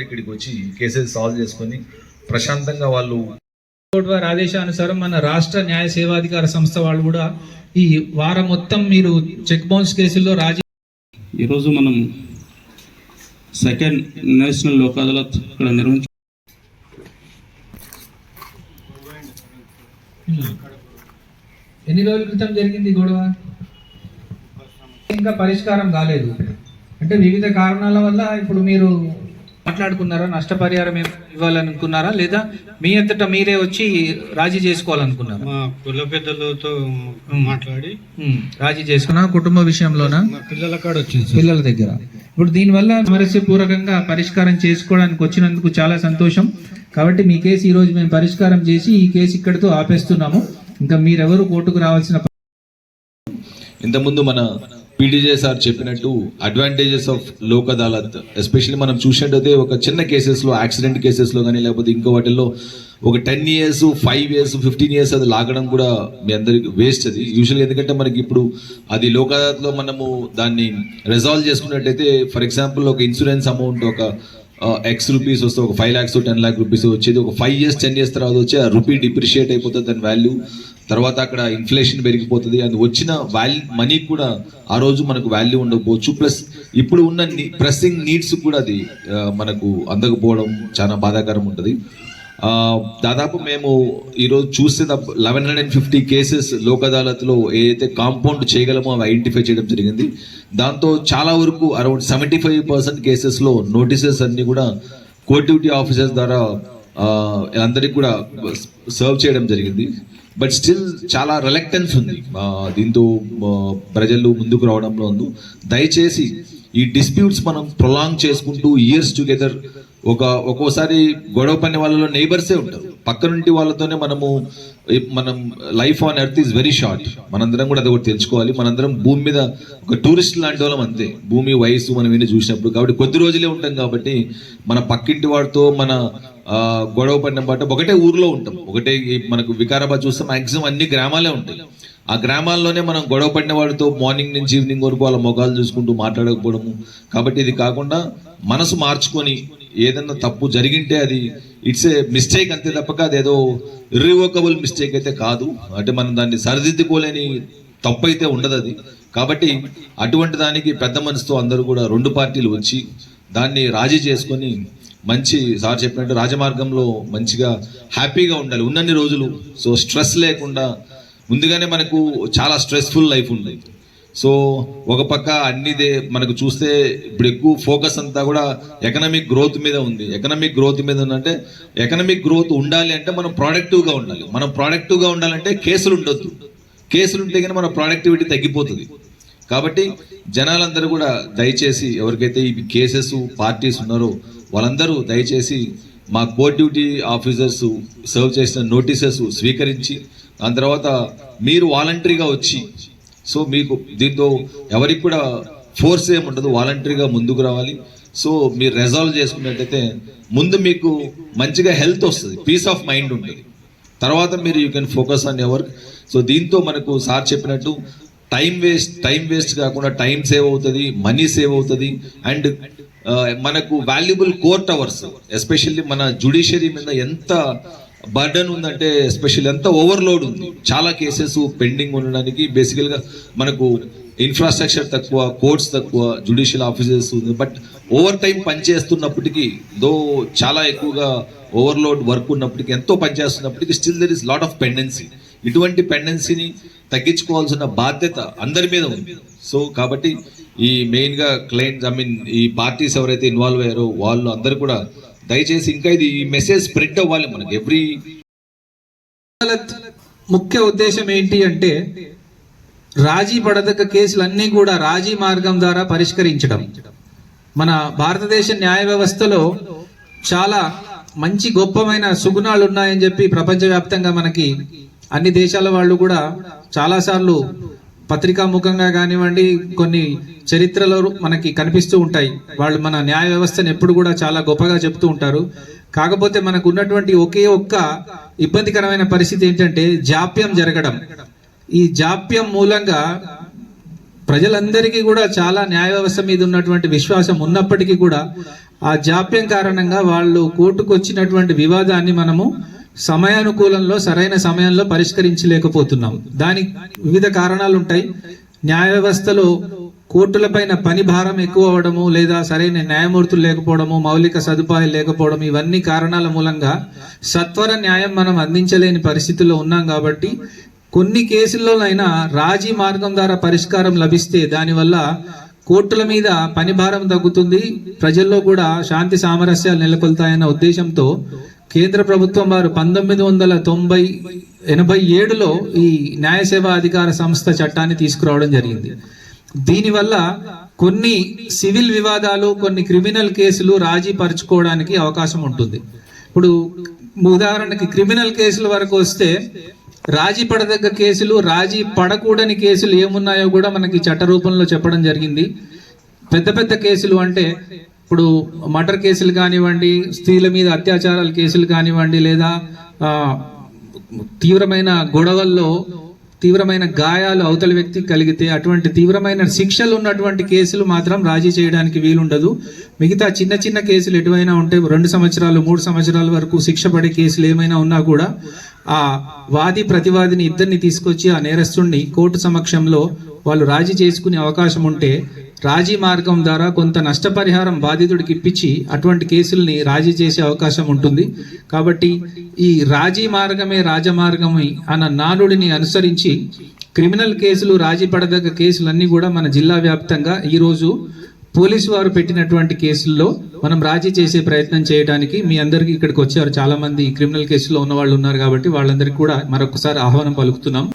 కూడా ఇక్కడికి వచ్చి కేసెస్ సాల్వ్ చేసుకొని ప్రశాంతంగా వాళ్ళు కోర్టు వారి ఆదేశానుసారం మన రాష్ట్ర న్యాయ సేవాధికార సంస్థ వాళ్ళు కూడా ఈ వారం మొత్తం మీరు చెక్ బౌన్స్ కేసుల్లో రాజీ ఈరోజు మనం సెకండ్ నేషనల్ లోక్ అదాలత్ ఇక్కడ నిర్వహించ ఎన్ని రోజుల క్రితం జరిగింది గొడవ? ఇంకా పరిష్కారం కాలేదు. అంటే వివిధ కారణాల వల్ల ఇప్పుడు మీరు మాట్లాడుకున్నారా? నష్టపరిహారం ఏమైనా ఇవ్వాలనుకున్నారా? లేదా మీ అంతటా మీరే వచ్చి రాజీ చేసుకోవాలనుకున్నారా? మా కుల పెద్దలతో మాట్లాడి రాజీ చేసుకున్నా కుటుంబ విషయంలోనా? పిల్లల కాడ వచ్చింది పిల్లల దగ్గర. ఇప్పుడు దీనివల్ల సామరస్యపూర్వకంగా పరిష్కారం చేసుకోవడానికి వచ్చినందుకు చాలా సంతోషం. కాబట్టి మీ కేసు ఈ రోజు మేము పరిష్కారం చేసి ఈ కేసు ఇక్కడితో ఆపేస్తున్నాము. ఇంకా మీరెవరు కోర్టుకు రావాల్సిన ఇంతకుముందు మన పీడీజే సార్ చెప్పినట్టు advantages of Lok Adalat especially మనం చూసినట్టయితే ఒక చిన్న కేసెస్లో యాక్సిడెంట్ కేసెస్లో కానీ లేకపోతే ఇంకో వాటిల్లో ఒక ten years five years fifteen years అది లాగడం కూడా మీ అందరికి వేస్ట్ అది. యూజువల్గా ఎందుకంటే మనకి ఇప్పుడు అది లోక్ అదాలత్లో మనము దాన్ని రిజాల్వ్ చేసుకున్నట్టయితే ఫర్ ఎగ్జాంపుల్ ఒక ఇన్సూరెన్స్ అమౌంట్ ఒక ఎక్స్ రూపీస్ వస్తే ఒక five lakhs ten lakh rupees వచ్చేది. ఒక ఫైవ్ ఇయర్స్ టెన్ ఇయర్స్ తర్వాత వచ్చి ఆ రూపీ డిప్రిషియేట్ అయిపోతుంది దాని వాల్యూ తర్వాత అక్కడ ఇన్ఫ్లేషన్ పెరిగిపోతుంది. అది వచ్చిన వాల్యూ మనీ కూడా ఆ రోజు మనకు వాల్యూ ఉండకపోవచ్చు. ప్లస్ ఇప్పుడు ఉన్న ప్రెస్సింగ్ నీడ్స్ కూడా అది మనకు అందకపోవడం చాలా బాధాకరం ఉంటుంది. దాదాపు మేము ఈరోజు చూస్తే eleven hundred and fifty cases Lok అదాలత్లో ఏదైతే కాంపౌండ్ చేయగలమో అవి ఐడెంటిఫై చేయడం జరిగింది. దాంతో చాలా వరకు అరౌండ్ సెవెంటీ ఫైవ్ పర్సెంట్ కేసెస్లో నోటీసెస్ అన్నీ కూడా కోర్ట్ డ్యూటీ ఆఫీసర్స్ ద్వారా అందరికి కూడా సర్వ్ చేయడం జరిగింది. బట్ స్టిల్ చాలా రిలక్టెన్స్ ఉంది. దీంతో ప్రజలు ముందుకు రావడంలో ఉంది. దయచేసి ఈ డిస్ప్యూట్స్ మనం ప్రొలాంగ్ చేసుకుంటూ ఇయర్స్ టుగెదర్ ఒక ఒక్కోసారి గొడవ పని వాళ్ళలో నైబర్సే ఉంటారు. పక్క నుండి వాళ్ళతోనే మనము మనం life on earth is very short మనందరం కూడా అది ఒకటి తెలుసుకోవాలి. మనందరం భూమి మీద ఒక టూరిస్ట్ లాంటి వాళ్ళం అంతే. భూమి వయసు మనం విని చూసినప్పుడు కాబట్టి కొద్ది రోజులే ఉంటాం కాబట్టి మన పక్కింటి వాడితో మన గొడవ పడిన బట్ట ఒకటే ఊర్లో ఉంటాం. ఒకటే మనకు వికారాబాద్ చూస్తే మాక్సిమం అన్ని గ్రామాలే ఉంటాయి. ఆ గ్రామాల్లోనే మనం గొడవ పడిన వాడితో మార్నింగ్ నుంచి ఈవినింగ్ వరకు వాళ్ళ మొగాలు చూసుకుంటూ మాట్లాడకపోవడము. కాబట్టి ఇది కాకుండా మనసు మార్చుకొని ఏదన్నా తప్పు జరిగింటే అది ఇట్స్ ఏ మిస్టేక్ అంతే తప్పక అదేదో ఇర్రివోకబుల్ మిస్టేక్ అయితే కాదు. అంటే మనం దాన్ని సరిదిద్దుకోలేని తప్పు అయితే ఉండదు అది. కాబట్టి అటువంటి దానికి పెద్ద మనసుతో అందరూ కూడా రెండు పార్టీలు వచ్చి దాన్ని రాజీ చేసుకొని మంచి సార్ చెప్పినట్టు రాజమార్గంలో మంచిగా హ్యాపీగా ఉండాలి. ఉన్నన్ని రోజులు. సో స్ట్రెస్ లేకుండా ముందుగానే మనకు చాలా స్ట్రెస్ఫుల్ లైఫ్ ఉండేది. సో ఒక పక్క అన్నిదే మనకు చూస్తే ఇప్పుడు ఎక్కువ ఫోకస్ అంతా కూడా ఎకనామిక్ గ్రోత్ మీద ఉంది. ఎకనామిక్ గ్రోత్ మీద ఉందంటే ఎకనామిక్ గ్రోత్ ఉండాలి అంటే మనం ప్రొడక్టివ్గా ఉండాలి. మనం ప్రొడక్టివ్గా ఉండాలంటే కేసులు ఉండొద్దు. కేసులు ఉంటే కానీ మన ప్రొడక్టివిటీ తగ్గిపోతుంది. కాబట్టి జనాలందరూ కూడా దయచేసి ఎవరికైతే ఈ కేసెస్ పార్టీస్ ఉన్నారో వాళ్ళందరూ దయచేసి మా కోర్ట్ డ్యూటీ ఆఫీసర్స్ సర్వ్ చేసిన నోటీసెస్ స్వీకరించి దాని తర్వాత మీరు వాలంటరీగా వచ్చి సో మీకు దీంతో ఎవరికి కూడా ఫోర్స్ ఏముండదు ఉండదు. వాలంటరీగా ముందుకు రావాలి. సో మీరు రెజాల్వ్ చేసుకున్నట్టయితే ముందు మీకు మంచిగా హెల్త్ వస్తుంది. పీస్ ఆఫ్ మైండ్ ఉంటుంది. తర్వాత మీరు you can focus on ever so దీంతో మనకు సార్ చెప్పినట్టు టైం వేస్ట్ టైం వేస్ట్ కాకుండా టైం సేవ్ అవుతుంది మనీ సేవ్ అవుతుంది. అండ్ మనకు వాల్యుబుల్ కోర్ట్ అవర్స్ ఎస్పెషల్లీ మన జుడిషియరీ మీద ఎంత బర్డన్ ఉందంటే ఎస్పెషల్లీ ఎంత ఓవర్లోడ్ ఉంది. చాలా కేసెస్ పెండింగ్ ఉండడానికి బేసికల్గా మనకు ఇన్ఫ్రాస్ట్రక్చర్ తక్కువ కోర్ట్స్ తక్కువ జుడిషియల్ ఆఫీసర్స్ ఉంది. బట్ ఓవర్ టైం పనిచేస్తున్నప్పటికీ దో చాలా ఎక్కువగా ఓవర్లోడ్ వర్క్ ఉన్నప్పటికీ ఎంతో పనిచేస్తున్నప్పటికీ still there is lot of pendency. ఇటువంటి పెండెన్సీని తగ్గించుకోవాల్సిన బాధ్యత అందరి మీద ఉంది. సో కాబట్టి ఈ మెయిన్గా క్లయింట్స్ ఐ మీన్ ఈ పార్టీస్ ఎవరైతే ఇన్వాల్వ్ అయ్యారో వాళ్ళు అందరూ కూడా దయచేసి ఇంకా ఇది ఈ మెసేజ్ స్ప్రెడ్ అవ్వాలి మనకి. ఎవ్రీ ముఖ్య ఉద్దేశం ఏంటి అంటే రాజీ పడదగ్గ కేసులన్నీ కూడా రాజీ మార్గం ద్వారా పరిష్కరించడం. మన భారతదేశ న్యాయ వ్యవస్థలో చాలా మంచి గొప్పమైన సుగుణాలు ఉన్నాయని చెప్పి ప్రపంచవ్యాప్తంగా మనకి అన్ని దేశాల వాళ్ళు కూడా చాలాసార్లు పత్రికా ముఖంగా కానివ్వండి కొన్ని చరిత్రలో మనకి కనిపిస్తూ ఉంటాయి. వాళ్ళు మన న్యాయ వ్యవస్థను ఎప్పుడు కూడా చాలా గొప్పగా చెప్తూ ఉంటారు. కాకపోతే మనకు ఉన్నటువంటి ఒకే ఒక్క ఇబ్బందికరమైన పరిస్థితి ఏంటంటే జాప్యం జరగడం. ఈ జాప్యం మూలంగా ప్రజలందరికీ కూడా చాలా న్యాయ వ్యవస్థ మీద ఉన్నటువంటి విశ్వాసం ఉన్నప్పటికీ కూడా ఆ జాప్యం కారణంగా వాళ్ళు కోర్టుకు వచ్చినటువంటి వివాదాన్ని మనము సమయానుకూలంలో సరైన సమయంలో పరిష్కరించలేకపోతున్నాం. దానికి వివిధ కారణాలు ఉంటాయి న్యాయ వ్యవస్థలో కోర్టులపైన పని భారం ఎక్కువ అవ్వడము లేదా సరైన న్యాయమూర్తులు లేకపోవడము మౌలిక సదుపాయాలు లేకపోవడం ఇవన్నీ కారణాల మూలంగా సత్వర న్యాయం మనం అందించలేని పరిస్థితుల్లో ఉన్నాం కాబట్టి కొన్ని కేసుల్లోనైనా రాజీ మార్గం ద్వారా పరిష్కారం లభిస్తే దానివల్ల కోర్టుల మీద పని భారం తగ్గుతుంది. ప్రజల్లో కూడా శాంతి సామరస్యాలు నెలకొల్తాయన్న ఉద్దేశంతో కేంద్ర ప్రభుత్వం వారు పంతొమ్మిది వందల తొంభై ఎనభై ఏడులో ఈ న్యాయ సేవా అధికార సంస్థ చట్టాన్ని తీసుకురావడం జరిగింది. దీనివల్ల కొన్ని సివిల్ వివాదాలు కొన్ని క్రిమినల్ కేసులు రాజీ పరుచుకోవడానికి అవకాశం ఉంటుంది. ఇప్పుడు ఉదాహరణకి క్రిమినల్ కేసుల వరకు వస్తే రాజీ పడదగ్గ కేసులు రాజీ పడకూడని కేసులు ఏమున్నాయో కూడా మనకి చట్ట రూపంలో చెప్పడం జరిగింది. పెద్ద పెద్ద కేసులు అంటే ఇప్పుడు మర్డర్ కేసులు కానివ్వండి స్త్రీల మీద అత్యాచారాల కేసులు కానివ్వండి లేదా తీవ్రమైన గొడవల్లో తీవ్రమైన గాయాలు అవతల వ్యక్తికి కలిగితే అటువంటి తీవ్రమైన శిక్షలు ఉన్నటువంటి కేసులు మాత్రం రాజీ చేయడానికి వీలుండదు. మిగతా చిన్న చిన్న కేసులు ఎటువైనా ఉంటే రెండు సంవత్సరాలు మూడు సంవత్సరాల వరకు శిక్ష పడే కేసులు ఏమైనా ఉన్నా కూడా ఆ వాది ప్రతివాదిని ఇద్దరిని తీసుకొచ్చి ఆ నేరస్తుడిని కోర్టు సమక్షంలో వాళ్ళు రాజీ చేసుకునే అవకాశం ఉంటే రాజీ మార్గం ద్వారా కొంత నష్టపరిహారం బాధితుడికి ఇప్పించి అటువంటి కేసుల్ని రాజీ చేసే అవకాశం ఉంటుంది. కాబట్టి ఈ రాజీ మార్గమే రాజమార్గమే అన్న నానుడిని అనుసరించి క్రిమినల్ కేసులు రాజీ పడదగ్గ కేసులన్నీ కూడా మన జిల్లా వ్యాప్తంగా ఈరోజు పోలీసు వారు పెట్టినటువంటి కేసుల్లో మనం రాజీ చేసే ప్రయత్నం చేయడానికి మీ అందరికీ ఇక్కడికి వచ్చారు. చాలామంది క్రిమినల్ కేసులో ఉన్న వాళ్ళు ఉన్నారు కాబట్టి వాళ్ళందరికీ కూడా మరొకసారి ఆహ్వానం పలుకుతున్నాం.